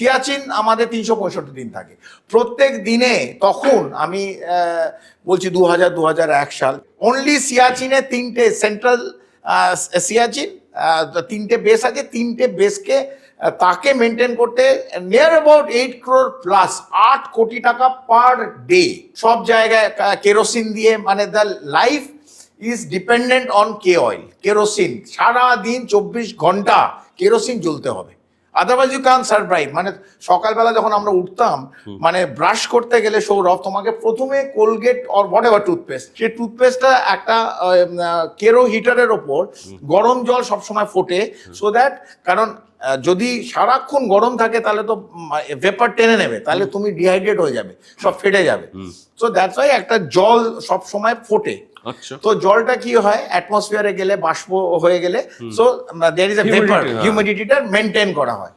সিয়াচিন আমাদের তিনশো পঁয়ষট্টি দিন থাকে। প্রত্যেক দিনে তখন আমি বলছি দু হাজার দু হাজার এক সাল অনলি সিয়াচিনে তিনটে সেন্ট্রাল সিয়াচিন তিনটে বেস আছে, তিনটে বেসকে তাকে মেনটেন করতে near about eight crore plus আট কোটি টাকা পার ডে সব জায়গায় কেরোসিন দিয়ে মানে the life is dependent on K oil kerosene সারা দিন চব্বিশ ঘণ্টা কেরোসিন জ্বলতে হবে। আদারওয়াইজ ইউ ক্যান সারভাইভ মানে সকালবেলা যখন আমরা উঠতাম মানে ব্রাশ করতে গেলে সৌরভ তোমাকে প্রথমে Colgate or what ever toothpaste সেই টুথপেস্টটা একটা কেরো হিটারের ওপর গরম জল সবসময় ফোটে সো দ্যাট কারণ যদি সারাক্ষণ গরম থাকে তাহলে তো ভেপার টেনে নেবে তাহলে তুমি ডিহাইড্রেট হয়ে যাবে সব ফেটে যাবে। সো দ্যাটস ওয়াই একটা জল সব সময় ফোটে। তো জলটা কি হয়? অ্যাটমসফিয়ারে গেলে বাষ্প হয়ে গেলে so there is a vapour. হিউমিডিটিটা maintain করা হয়।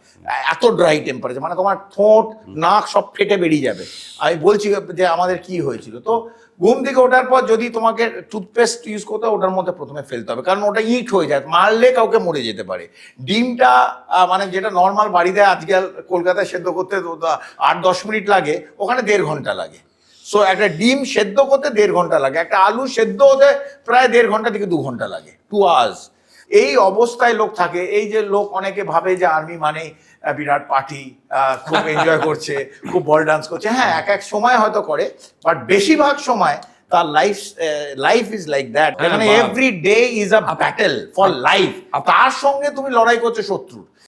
এত ড্রাই টেম্পারেচার মানে তোমার ঠোঁট নাক সব ফেটে বেরিয়ে যাবে। আমি বলছি যে আমাদের কি হয়েছিল? তো ঘুম থেকে ওঠার পর যদি তোমাকে টুথপেস্ট ইউজ করতে হয়, ওটার মধ্যে প্রথমে ফেলতে হবে। কারণ ওটা ইট হয়ে যায় মারলে কাউকে মরে যেতে পারে। ডিমটা মানে যেটা নর্মাল বাড়িতে আজকাল কলকাতায় সেদ্ধ করতে আট দশ মিনিট লাগে ওখানে দেড় ঘণ্টা লাগে। সো একটা ডিম সেদ্ধ করতে দেড় ঘণ্টা লাগে একটা আলু সেদ্ধ হতে প্রায় দেড় ঘণ্টা থেকে দু ঘণ্টা লাগে টু আওয়ার্স এই অবস্থায় লোক থাকে এই যে লোক অনেকে ভাবে যে আর্মি মানে বিরাট পার্টি খুব এনজয় করছে খুব বল ডান্স করছে। হ্যাঁ এক এক সময় হয়তো করে বাট বেশিরভাগ সময় তার life life is like that মানে every day is a battle for life তার সঙ্গে তুমি লড়াই করছ শত্রুর।